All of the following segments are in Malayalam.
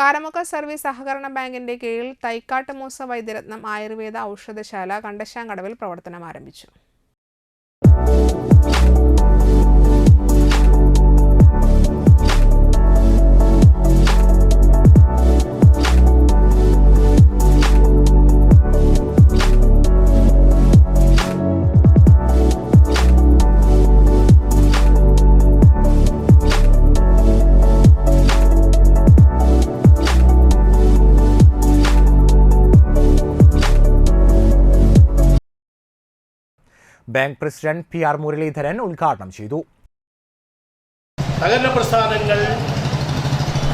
കാരമുക്ക സർവീസ് സഹകരണ ബാങ്കിന്റെ കീഴിൽ തൈക്കാട്ട് മൂസ വൈദ്യരത്നം ആയുർവേദ ഔഷധശാല കണ്ടശാങ്കടവിൽ പ്രവർത്തനം ആരംഭിച്ചു bank president P R Muraleedharan ഉദ്ഘാടനം ചെയ്തു. സഹകരണ പ്രസ്ഥാനങ്ങൾ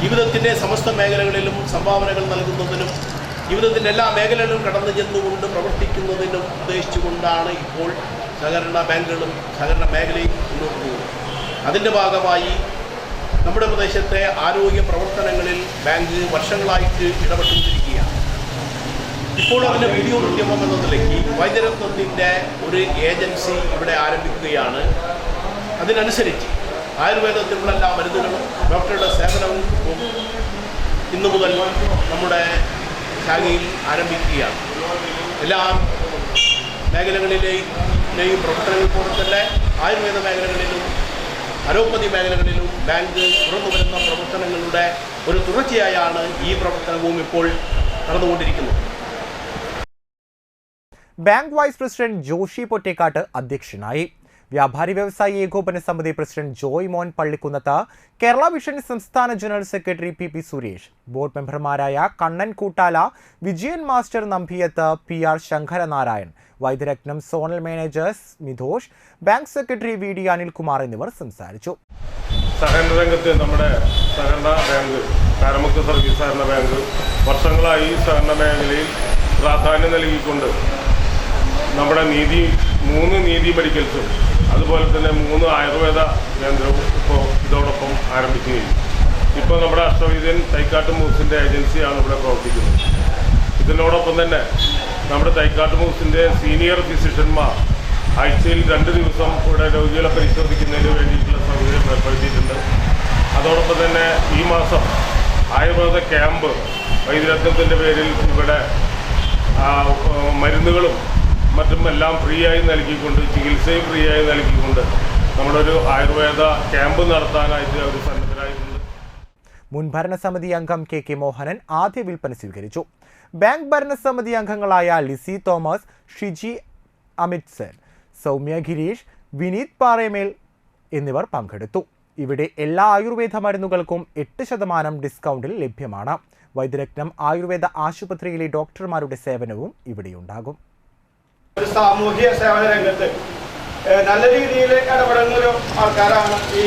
ജീവിതത്തിന്റെ സമസ്ത മേഖലകളിലും സംഭാവനകൾ നൽകുന്നതിനും ജീവിതത്തിന്റെ എല്ലാ മേഖലകളിലും കടന്നു ചെന്നുകൊണ്ട് പ്രവർത്തിക്കുന്നതിനും ഉദ്ദേശിച്ചുകൊണ്ടാണ് ഇപ്പോൾ സഹകരണ ബാങ്കുകളും സഹകരണ മേഖലയും മുന്നോട്ട് പോകുന്നത്. അതിന്റെ ഭാഗമായി നമ്മുടെ പ്രദേശത്തെ ആരോഗ്യ പ്രവർത്തനങ്ങളിൽ ബാങ്ക് വർഷങ്ങളായിട്ട് ഇടപെട്ടുകൊണ്ടിരിക്കുകയാണ്. ഇപ്പോൾ അതിന്റെ വീഡിയോ ഉദ്യമം എന്ന നിലയ്ക്ക് വൈദ്യരത്നത്തിന്റെ ഒരു ഏജൻസി ഇവിടെ ആരംഭിക്കുകയാണ്. അതിനനുസരിച്ച് ആയുർവേദത്തിലുള്ള എല്ലാ മരുന്നുകളും ഡോക്ടറുടെ സേവനവും ഇന്നു മുതൽ നമ്മുടെ ശാഖയിൽ ആരംഭിക്കുകയാണ്. എല്ലാ മേഖലകളിലെയും പ്രവർത്തനങ്ങൾ പോലെ തന്നെ ആയുർവേദ മേഖലകളിലും അലോപ്പതി മേഖലകളിലും ബാങ്ക് തുറന്നു വരുന്ന പ്രവർത്തനങ്ങളുടെ ഒരു തുടർച്ചയായാണ് ഈ പ്രവർത്തനവും ഇപ്പോൾ നടന്നുകൊണ്ടിരിക്കുന്നത്. Bank vice president Joshy Pottekkatt അധ്യക്ഷനായി. വ്യാപാരി വ്യവസായി ഏകോപന സമിതി president Joymon Pallikkunnath Kerala vision സംസ്ഥാന general secretary P P Suresh board മെമ്പർമാരായ Kannan Koottala Vijayan master Nambiyath P R Sankaranarayan Vaidyaratnam zonal managers Mithosh bank secretary V D Anilkumar എന്നിവർ സംസാരിച്ചു. സഹകരണ രംഗത്ത് നമ്മുടെ സഹകരണ ബാങ്ക് കാരമുക്ത സർവീസ് സഹകരണ ബാങ്ക് വർഷങ്ങളായി സഹകരണ മേഖലയിൽ പ്രാധാന്യം നൽകിക്കൊണ്ട് നമ്മുടെ നീതി മൂന്ന് നീതി മെഡിക്കൽസും അതുപോലെ തന്നെ മൂന്ന് ആയുർവേദ കേന്ദ്രവും ഇപ്പോൾ ഇതോടൊപ്പം കഴിഞ്ഞു ഇപ്പോൾ നമ്മുടെ അഷ്ടവൈദ്യൻ തൈക്കാട്ട് മൂസിന്റെ ഏജൻസിയാണ് ഇവിടെ പ്രവർത്തിക്കുന്നത്. ഇതിനോടൊപ്പം തന്നെ നമ്മുടെ തൈക്കാട്ട് മൂസിന്റെ സീനിയർ ഫിസിഷ്യന്മാർ ആഴ്ചയിൽ രണ്ട് ദിവസം ഇവിടെ രോഗികളെ പരിശോധിക്കുന്നതിന് വേണ്ടിയിട്ടുള്ള സൗകര്യം ഏർപ്പെടുത്തിയിട്ടുണ്ട്. അതോടൊപ്പം തന്നെ ഈ മാസം ആയുർവേദ ക്യാമ്പ് വൈദ്യരത്നത്തിന്റെ പേരിൽ ഇവിടെ മരുന്നുകളും മറ്റും എല്ലാം ഫ്രീ ആയി നൽകിക്കൊണ്ട് ചികിത്സയും ഫ്രീ ആയി നൽകിക്കൊണ്ട് നമ്മളൊരു ആയുർവേദ ക്യാമ്പ് നടത്താനായിട്ട് അവർ സന്നദ്ധരായിട്ടുണ്ട്. മുൻ ഭരണസമിതി അംഗം കെ കെ മോഹനൻ ആദ്യ വിൽപ്പന സ്വീകരിച്ചു. ബാങ്ക് ഭരണസമിതി അംഗങ്ങളായ ലിസി തോമസ് ഷിജി അമിത് സെൻ സൗമ്യ ഗിരീഷ് വിനീത് പാറേമേൽ എന്നിവർ പങ്കെടുത്തു. ഇവിടെ എല്ലാ ആയുർവേദ മരുന്നുകൾക്കും എട്ട് ശതമാനം ഡിസ്കൗണ്ടിൽ ലഭ്യമാണ്. വൈദ്യരത്നം ആയുർവേദ ആശുപത്രിയിലെ ഡോക്ടർമാരുടെ സേവനവും ഇവിടെയുണ്ടാകും. ഒരു സാമൂഹ്യ സേവന രംഗത്ത്. നല്ല രീതിയിൽ ഇടപെടുന്ന ഒരു ആൾക്കാരാണ് ഈ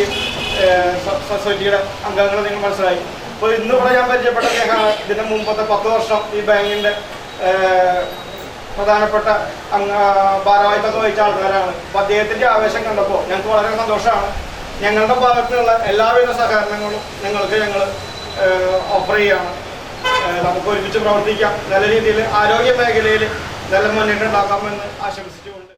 സൊസൈറ്റിയുടെ അംഗങ്ങൾ നിങ്ങൾ മനസ്സിലായി. അപ്പോൾ ഇന്ന് ഇവിടെ ഞാൻ പരിചയപ്പെട്ട അദ്ദേഹമാണ് ഇതിന് മുമ്പത്തെ പത്ത് വർഷം ഈ ബാങ്കിന്റെ പ്രധാനപ്പെട്ട അംഗ ഭാരവാഹിത്വം വഹിച്ച ആൾക്കാരാണ്. അപ്പോൾ അദ്ദേഹത്തിന്റെ ആവേശം കണ്ടപ്പോൾ ഞങ്ങൾക്ക് വളരെ സന്തോഷമാണ്. ഞങ്ങളുടെ ഭാഗത്തുനിന്നുള്ള എല്ലാവിധ സഹകരണങ്ങളും നിങ്ങൾക്ക് ഞങ്ങൾ ഓഫർ ചെയ്യാണ്. നമുക്ക് ഒരുമിച്ച് പ്രവർത്തിക്കാം. നല്ല രീതിയിൽ ആരോഗ്യ മേഖലയിൽ നല്ല മുന്നേറ്റം ഉണ്ടാക്കാമെന്ന് ആശംസിച്ചുകൊണ്ട്